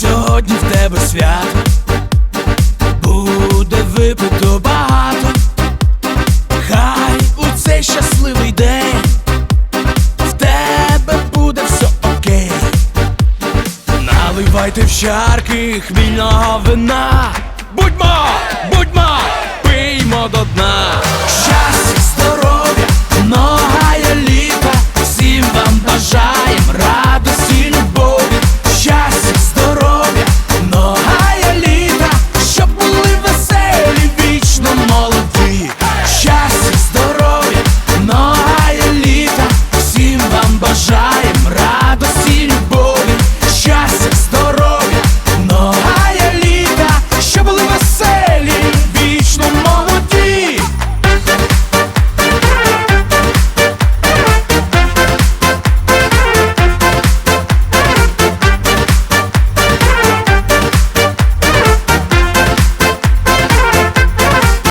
сьогодні в тебе свят буде випито багато, хай у цей щасливий день в тебе буде все окей. Наливайте в чарки хмільного вина. Будьмо, бажаєм радості любовь.